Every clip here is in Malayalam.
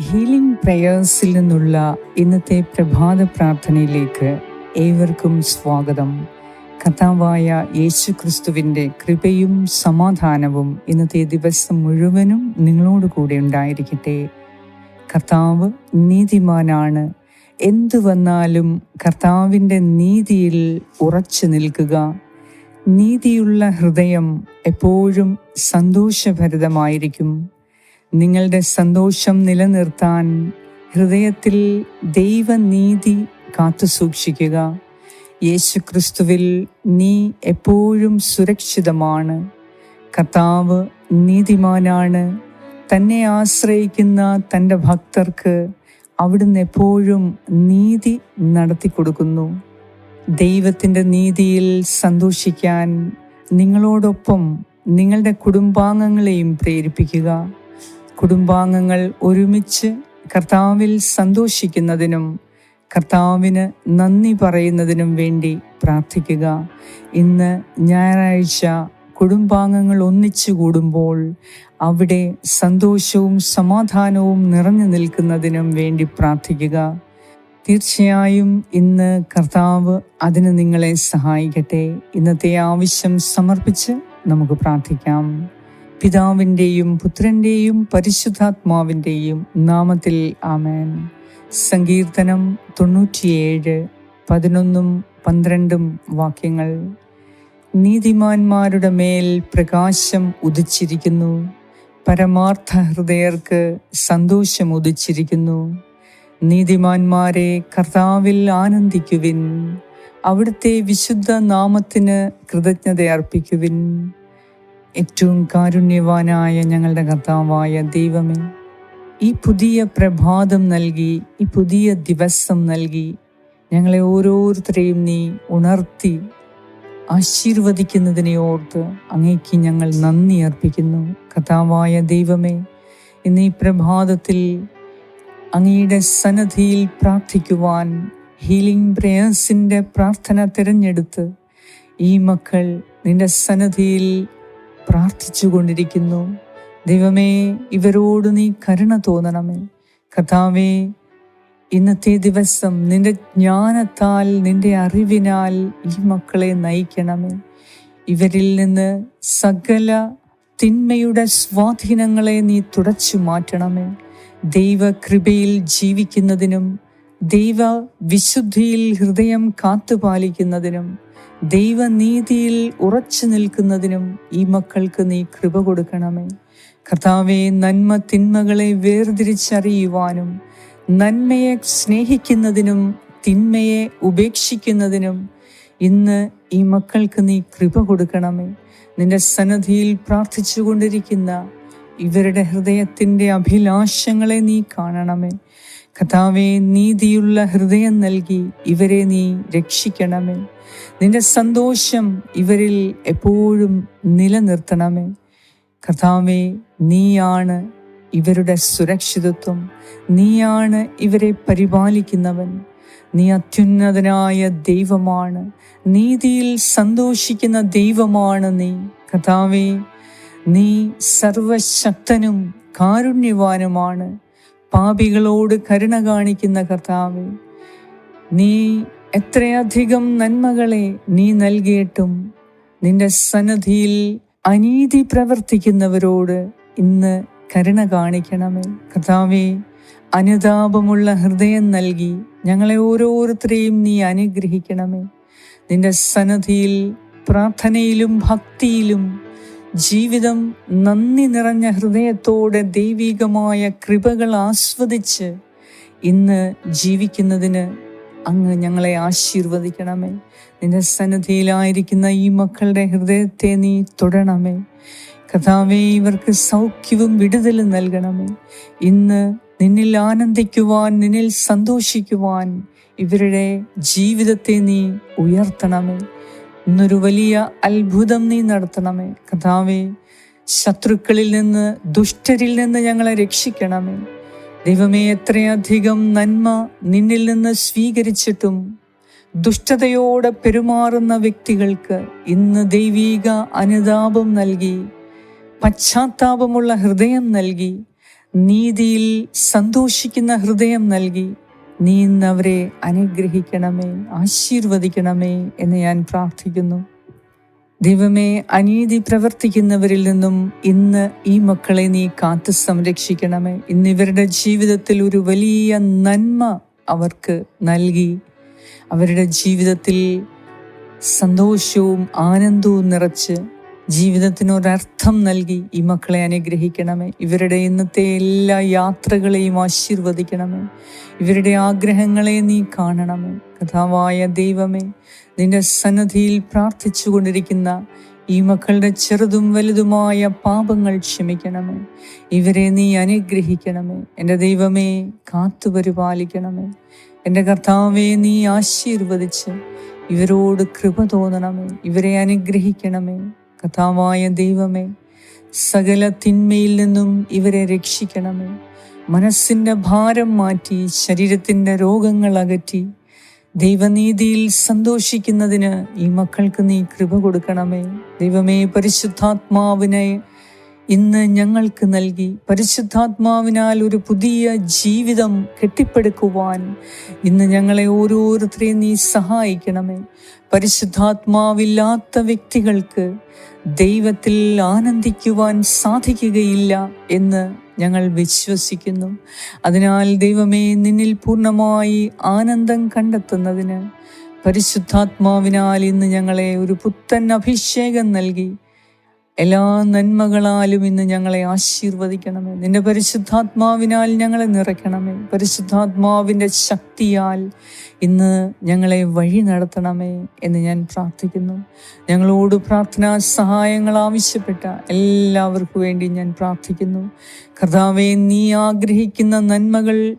ഹീലിംഗ് പ്രയേഴ്സിൽ നിന്നുള്ള ഇന്നത്തെ പ്രഭാത പ്രാർത്ഥനയിലേക്ക് ഏവർക്കും സ്വാഗതം. കഥാവായ യേശു ക്രിസ്തുവിന്റെ കൃപയും സമാധാനവും ഇന്നത്തെ ദിവസം മുഴുവനും നിങ്ങളോട് കൂടെ ഉണ്ടായിരിക്കട്ടെ. കർത്താവ് നീതിമാനാണ്. എന്തു വന്നാലും കർത്താവിന്റെ നീതിയിൽ ഉറച്ചു നിൽക്കുക. നീതിയുള്ള ഹൃദയം എപ്പോഴും സന്തോഷഭരിതമായിരിക്കും. നിങ്ങളുടെ സന്തോഷം നിലനിർത്താൻ ഹൃദയത്തിൽ ദൈവനീതി കാത്തു കാത്തുസൂക്ഷിക്കുക യേശുക്രിസ്തുവിൽ നീ എപ്പോഴും സുരക്ഷിതമാണ്. കർത്താവ് നീതിമാനാണ്. തന്നെ ആശ്രയിക്കുന്ന തന്റെ ഭക്തർക്ക് അവിടുന്ന് എപ്പോഴും നീതി നടത്തി കൊടുക്കുന്നു. ദൈവത്തിന്റെ നീതിയിൽ സന്തോഷിക്കാൻ നിങ്ങളോടൊപ്പം നിങ്ങളുടെ കുടുംബാംഗങ്ങളെയും പ്രേരിപ്പിക്കുക. കുടുംബാംഗങ്ങൾ ഒരുമിച്ച് കർത്താവിൽ സന്തോഷിക്കുന്നതിനും കർത്താവിന് നന്ദി പറയുന്നതിനും വേണ്ടി പ്രാർത്ഥിക്കുക. ഇന്ന് ഞായറാഴ്ച കുടുംബാംഗങ്ങൾ ഒന്നിച്ചു കൂടുമ്പോൾ അവിടെ സന്തോഷവും സമാധാനവും നിറഞ്ഞു നിൽക്കുന്നതിനും വേണ്ടി പ്രാർത്ഥിക്കുക. തീർച്ചയായും ഇന്ന് കർത്താവ് അതിന് നിങ്ങളെ സഹായിക്കട്ടെ. ഇന്നത്തെ ആവശ്യം സമർപ്പിച്ച് നമുക്ക് പ്രാർത്ഥിക്കാം. പിതാവിന്റെയും പുത്രന്റെയും പരിശുദ്ധാത്മാവിന്റെയും നാമത്തിൽ ആമേൻ. സങ്കീർത്തനം തൊണ്ണൂറ്റിയേഴ് പതിനൊന്നും പന്ത്രണ്ടും വാക്യങ്ങൾ. നീതിമാന്മാരുടെ മേൽ പ്രകാശം ഉദിച്ചിരിക്കുന്നു. പരമാർത്ഥ ഹൃദയർക്ക് സന്തോഷം ഉദിച്ചിരിക്കുന്നു. നീതിമാന്മാരെ കർത്താവിൽ ആനന്ദിക്കുവിൻ. അവിടുത്തെ വിശുദ്ധ നാമത്തിന് കൃതജ്ഞത അർപ്പിക്കുവിൻ. ഏറ്റവും കാരുണ്യവാനായ ഞങ്ങളുടെ കർത്താവായ ദൈവമേ ഈ പുതിയ പ്രഭാതം നൽകി ഈ പുതിയ ദിവസം നൽകി ഞങ്ങളെ ഓരോരുത്തരെയും നീ ഉണർത്തി ആശീർവദിക്കുന്നതിനെ ഓർത്ത് അങ്ങേക്ക് ഞങ്ങൾ നന്ദി അർപ്പിക്കുന്നു. കഥാവായ ദൈവമേ ഇന്ന് ഈ പ്രഭാതത്തിൽ അങ്ങയുടെ സന്നദ്ധിയിൽ പ്രാർത്ഥിക്കുവാൻ ഹീലിംഗ് പ്രേയേഴ്സിന്റെ പ്രാർത്ഥന തിരഞ്ഞെടുത്ത് ഈ മക്കൾ നിന്റെ സന്നദ്ധിയിൽ പ്രാർത്ഥിച്ചു കൊണ്ടിരിക്കുന്നു ദൈവമേ ഇവരോട് നീ കരുണ തോന്നണമേ. കഥാവേ ഇന്നത്തെ ദിവസം നിന്റെ ജ്ഞാനത്താൽ നിന്റെ അറിവിനാൽ ഈ മക്കളെ നയിക്കണമേ. ഇവരിൽ നിന്ന് സകല തിന്മയുടെ സ്വാധീനങ്ങളെ നീ തുടച്ചു മാറ്റണമേ. ദൈവകൃപയിൽ ജീവിക്കുന്നതിനും ദൈവ വിശുദ്ധിയിൽ ഹൃദയം കാത്തുപാലിക്കുന്നതിനും ദൈവനീതിയിൽ ഉറച്ചു നിൽക്കുന്നതിനും ഈ മക്കൾക്ക് നീ കൃപ കൊടുക്കണമേ. കർത്താവെ നന്മ തിന്മകളെ വേർതിരിച്ചറിയുവാനും നന്മയെ സ്നേഹിക്കുന്നതിനും തിന്മയെ ഉപേക്ഷിക്കുന്നതിനും ഇന്ന് ഈ മക്കൾക്ക് നീ കൃപ കൊടുക്കണമേ. നിന്റെ സന്നദ്ധിയിൽ പ്രാർത്ഥിച്ചു കൊണ്ടിരിക്കുന്ന ഇവരുടെ ഹൃദയത്തിന്റെ അഭിലാഷങ്ങളെ നീ കാണണമേ. കഥാവെ നീതിയുള്ള ഹൃദയം നൽകി ഇവരെ നീ രക്ഷിക്കണമേ. നിന്റെ സന്തോഷം ഇവരിൽ എപ്പോഴും നിലനിർത്തണമേ. കർത്താവേ നീയാണ് ഇവരുടെ സുരക്ഷിതത്വം. നീയാണ് ഇവരെ പരിപാലിക്കുന്നവൻ. നീ അത്യുന്നതനായ ദൈവമാണ്. നീതിയിൽ സന്തോഷിക്കുന്ന ദൈവമാണ് നീ. കഥാവേ നീ സർവശക്തനും കാരുണ്യവാനുമാണ്. പാപികളോട് കരുണ കാണിക്കുന്ന കർത്താവേ നീ എത്രയധികം നന്മകളെ നീ നൽകിയിട്ടും നിന്റെ സന്നദ്ധിയിൽ അനീതി പ്രവർത്തിക്കുന്നവരോട് ഇന്ന് കരുണ കാണിക്കണമേ. കർത്താവെ അനുതാപമുള്ള ഹൃദയം നൽകി ഞങ്ങളെ ഓരോരുത്തരെയും നീ അനുഗ്രഹിക്കണമേ. നിന്റെ സന്നദ്ധിയിൽ പ്രാർത്ഥനയിലും ഭക്തിയിലും ജീവിതം നന്ദി നിറഞ്ഞ ഹൃദയത്തോടെ ദൈവികമായ കൃപകൾ ആസ്വദിച്ച് ഇന്ന് ജീവിക്കുന്നതിന് അങ്ങ് ഞങ്ങളെ ആശീർവദിക്കണമേ. നിന്റെ സന്നദ്ധിയിലായിരിക്കുന്ന ഈ മക്കളുടെ ഹൃദയത്തെ നീ തൊടണമേ. കഥാവേ ഇവർക്ക് സൗഖ്യവും വിടുതലും നൽകണമേ. ഇന്ന് നിന്നിൽ ആനന്ദിക്കുവാൻ നിന്നിൽ സന്തോഷിക്കുവാൻ ഇവരുടെ ജീവിതത്തെ നീ ഉയർത്തണമേ. ഇന്നൊരു വലിയ അത്ഭുതം നീ നടത്തണമേ. കഥാവേ ശത്രുക്കളിൽ നിന്ന് ദുഷ്ടരിൽ നിന്ന് ഞങ്ങളെ രക്ഷിക്കണമേ. ദൈവമേ എത്രയധികം നന്മ നിന്നിൽ നിന്ന് സ്വീകരിച്ചിട്ടും ദുഷ്ടതയോടെ പെരുമാറുന്ന വ്യക്തികൾക്ക് ഇന്ന് ദൈവീക അനുതാപം നൽകി പശ്ചാത്താപമുള്ള ഹൃദയം നൽകി നീതിയിൽ സന്തോഷിക്കുന്ന ഹൃദയം നൽകി നീ ഇന്ന് അവരെ അനുഗ്രഹിക്കണമേ ആശീർവദിക്കണമേ എന്ന് ഞാൻ പ്രാർത്ഥിക്കുന്നു. ദൈവമേ അനീതി പ്രവർത്തിക്കുന്നവരിൽ നിന്നും ഇന്ന് ഈ മക്കളെ നീ കാത്തു സംരക്ഷിക്കണമേ. ഇന്ന് ഇവരുടെ ജീവിതത്തിൽ ഒരു വലിയ നന്മ അവർക്ക് നൽകി. അവരുടെ ജീവിതത്തിൽ സന്തോഷവും ആനന്ദവും നിറച്ച് ജീവിതത്തിനൊരർത്ഥം നൽകി ഈ മക്കളെ അനുഗ്രഹിക്കണമേ. ഇവരുടെ ഇന്നത്തെ എല്ലാ യാത്രകളെയും ആശീർവദിക്കണമേ. ഇവരുടെ ആഗ്രഹങ്ങളെ നീ കാണണമേ. കഥാവായ ദൈവമേ നിന്റെ സന്നദ്ധിയിൽ പ്രാർത്ഥിച്ചു കൊണ്ടിരിക്കുന്ന ഈ മക്കളുടെ ചെറുതും വലുതുമായ പാപങ്ങൾ ക്ഷമിക്കണമേ. ഇവരെ നീ അനുഗ്രഹിക്കണമേ. എന്റെ ദൈവമേ കാത്തുപരിപാലിക്കണമേ എന്റെ കർത്താവെ നീ ആശീർവദിച്ച് ഇവരോട് കൃപ തോന്നണമേ. ഇവരെ അനുഗ്രഹിക്കണമേ. കഥാവായ ദൈവമേ സകല തിന്മയിൽ നിന്നും ഇവരെ രക്ഷിക്കണമേ. മനസ്സിന്റെ ഭാരം മാറ്റി ശരീരത്തിന്റെ രോഗങ്ങൾ അകറ്റി ദൈവനീതിയിൽ സന്തോഷിക്കുന്നതിന് ഈ മക്കൾക്ക് നീ കൃപ കൊടുക്കണമേ. ദൈവമേ പരിശുദ്ധാത്മാവിനെ ഇന്ന് ഞങ്ങൾക്ക് നൽകി പരിശുദ്ധാത്മാവിനാൽ ഒരു പുതിയ ജീവിതം കെട്ടിപ്പടുക്കുവാൻ ഇന്ന് ഞങ്ങളെ ഓരോരുത്തരെയും നീ സഹായിക്കണമേ. പരിശുദ്ധാത്മാവില്ലാത്ത വ്യക്തികൾക്ക് ദൈവത്തിൽ ആനന്ദിക്കുവാൻ സാധിക്കുകയില്ല എന്ന് ഞങ്ങൾ വിശ്വസിക്കുന്നു. അതിനാൽ ദൈവമേ നിന്നിൽ പൂർണമായി ആനന്ദം കണ്ടെത്തുന്നതിന് പരിശുദ്ധാത്മാവിനാൽ ഇന്ന് ഞങ്ങളെ ഒരു പുത്തൻ അഭിഷേകം നൽകി എല്ലാ നന്മകളാലും ഇന്ന് ഞങ്ങളെ ആശീർവദിക്കണമേ. നിന്റെ പരിശുദ്ധാത്മാവിനാൽ ഞങ്ങളെ നിറയ്ക്കണമേ. പരിശുദ്ധാത്മാവിന്റെ ശക്തിയാൽ ഇന്ന് ഞങ്ങളെ വഴി നടത്തണമേ എന്ന് ഞാൻ പ്രാർത്ഥിക്കുന്നു. ഞങ്ങളോട് പ്രാർത്ഥനാ സഹായങ്ങൾ ആവശ്യപ്പെട്ട എല്ലാവർക്കും വേണ്ടി ഞാൻ പ്രാർത്ഥിക്കുന്നു. കർത്താവെ നീ ആഗ്രഹിക്കുന്ന നന്മകൾ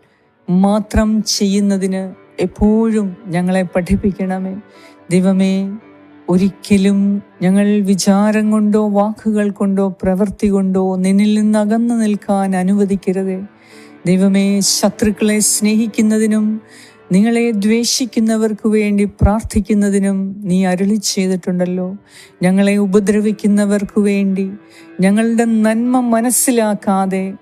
മാത്രം ചെയ്യുന്നതിന് എപ്പോഴും ഞങ്ങളെ പഠിപ്പിക്കണമേ. ദൈവമേ ഒരിക്കലും ഞങ്ങൾ വിചാരം കൊണ്ടോ വാക്കുകൾ കൊണ്ടോ പ്രവൃത്തി കൊണ്ടോ നിന്നിൽ നിന്ന് അകന്നു നിൽക്കാൻ അനുവദിക്കരുതേ. ദൈവമേ ശത്രുക്കളെ സ്നേഹിക്കുന്നതിനും നിങ്ങളെ ദ്വേഷിക്കുന്നവർക്ക് വേണ്ടി പ്രാർത്ഥിക്കുന്നതിനും നീ അരുളി ചെയ്തിട്ടുണ്ടല്ലോ. ഞങ്ങളെ ഉപദ്രവിക്കുന്നവർക്ക് വേണ്ടി ഞങ്ങളുടെ നന്മ മനസ്സിലാക്കാതെ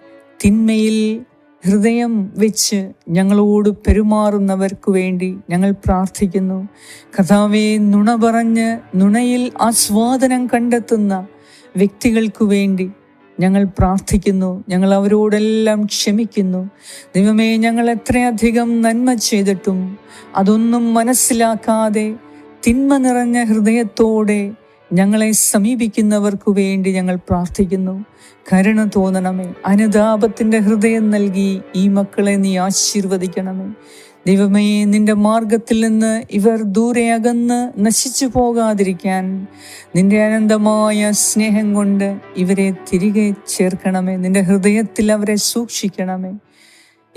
തിന്മയിൽ ഹൃദയം വെച്ച് ഞങ്ങളോട് പെരുമാറുന്നവർക്ക് വേണ്ടി ഞങ്ങൾ പ്രാർത്ഥിക്കുന്നു. കഥാവെ നുണ പറഞ്ഞ് നുണയിൽ ആസ്വാദനം കണ്ടെത്തുന്ന വ്യക്തികൾക്ക് വേണ്ടി ഞങ്ങൾ പ്രാർത്ഥിക്കുന്നു. ഞങ്ങൾ അവരോടെല്ലാം ക്ഷമിക്കുന്നു. ദൈവമേ ഞങ്ങൾ എത്രയധികം നന്മ ചെയ്തിട്ടും അതൊന്നും മനസ്സിലാക്കാതെ തിന്മ നിറഞ്ഞ ഹൃദയത്തോടെ ഞങ്ങളെ സമീപിക്കുന്നവർക്കു വേണ്ടി ഞങ്ങൾ പ്രാർത്ഥിക്കുന്നു. കരുണ തോന്നണമേ. അനുതാപത്തിന്റെ ഹൃദയം നൽകി ഈ മക്കളെ നീ ആശീർവദിക്കണമേ. ദൈവമേ നിന്റെ മാർഗത്തിൽ നിന്ന് ഇവർ ദൂരെ അകന്ന് നശിച്ചു പോകാതിരിക്കാൻ നിന്റെ അനന്തമായ സ്നേഹം കൊണ്ട് ഇവരെ തിരികെ ചേർക്കണമേ. നിന്റെ ഹൃദയത്തിൽ അവരെ സൂക്ഷിക്കണമേ.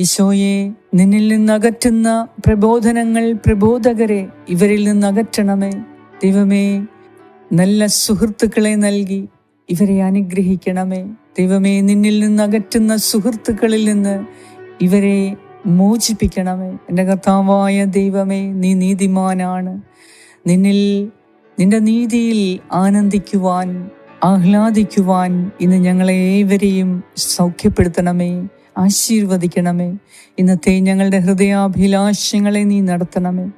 ഈശോയെ നിന്നിൽ നിന്ന് അകറ്റുന്ന പ്രബോധനങ്ങൾ പ്രബോധകരെ ഇവരിൽ നിന്ന് അകറ്റണമേ. ദൈവമേ നല്ല സുഹൃത്തുക്കളെ നൽകി. ഇവരെ അനുഗ്രഹിക്കണമേ. ദൈവമേ നിന്നിൽ നിന്ന് അകറ്റുന്ന സുഹൃത്തുക്കളിൽ നിന്ന് ഇവരെ മോചിപ്പിക്കണമേ. എന്റെ കർത്താവായ ദൈവമേ നീ നീതിമാനാണ്. നിന്നിൽ നിന്റെ നീതിയിൽ ആനന്ദിക്കുവാൻ ആഹ്ലാദിക്കുവാൻ ഇന്ന് ഞങ്ങളെ ഏവരെയും സൗഖ്യപ്പെടുത്തണമേ. ആശീർവദിക്കണമേ. ഇന്നത്തെ ഞങ്ങളുടെ ഹൃദയാഭിലാഷങ്ങളെ നീ നടത്തണമേ.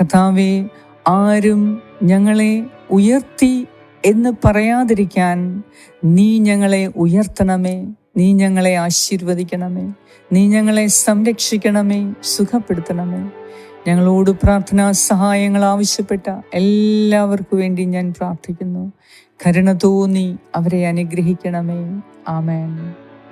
കഥാവെ ആരും ഞങ്ങളെ ഉയർത്തി എന്ന് പറയാതിരിക്കാൻ നീ ഞങ്ങളെ ഉയർത്തണമേ നീ ഞങ്ങളെ ആശീർവദിക്കണമേ നീ ഞങ്ങളെ സംരക്ഷിക്കണമേ സുഖപ്പെടുത്തണമേ. ഞങ്ങളോട് പ്രാർത്ഥനാ സഹായങ്ങൾ ആവശ്യപ്പെട്ട എല്ലാവർക്കും വേണ്ടി ഞാൻ പ്രാർത്ഥിക്കുന്നു. കരുണ തോന്നി അവരെ അനുഗ്രഹിക്കണമേ. ആമേൻ.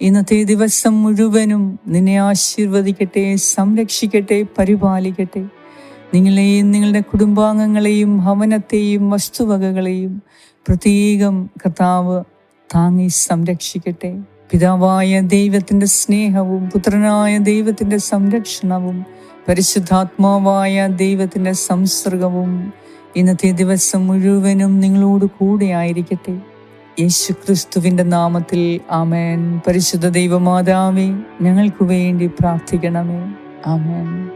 ഇന്നത്തെ ദിവസം മുഴുവനും നിന്നെ ആശീർവദിക്കട്ടെ സംരക്ഷിക്കട്ടെ പരിപാലിക്കട്ടെ. നിങ്ങളെയും നിങ്ങളുടെ കുടുംബാംഗങ്ങളെയും ഭവനത്തെയും വസ്തുവകകളെയും പ്രത്യേകം കർത്താവ് താങ്ങി സംരക്ഷിക്കട്ടെ. പിതാവായ ദൈവത്തിന്റെ സ്നേഹവും പുത്രനായ ദൈവത്തിന്റെ സംരക്ഷണവും പരിശുദ്ധാത്മാവായ ദൈവത്തിന്റെ സംസർഗവും ഇന്നത്തെ ദിവസം മുഴുവനും നിങ്ങളോട് കൂടെ ആയിരിക്കട്ടെ. യേശു ക്രിസ്തുവിന്റെ നാമത്തിൽ ആമേൻ. പരിശുദ്ധ ദൈവമാതാവേ ഞങ്ങൾക്ക് വേണ്ടി പ്രാർത്ഥിക്കണമേ. ആമേൻ.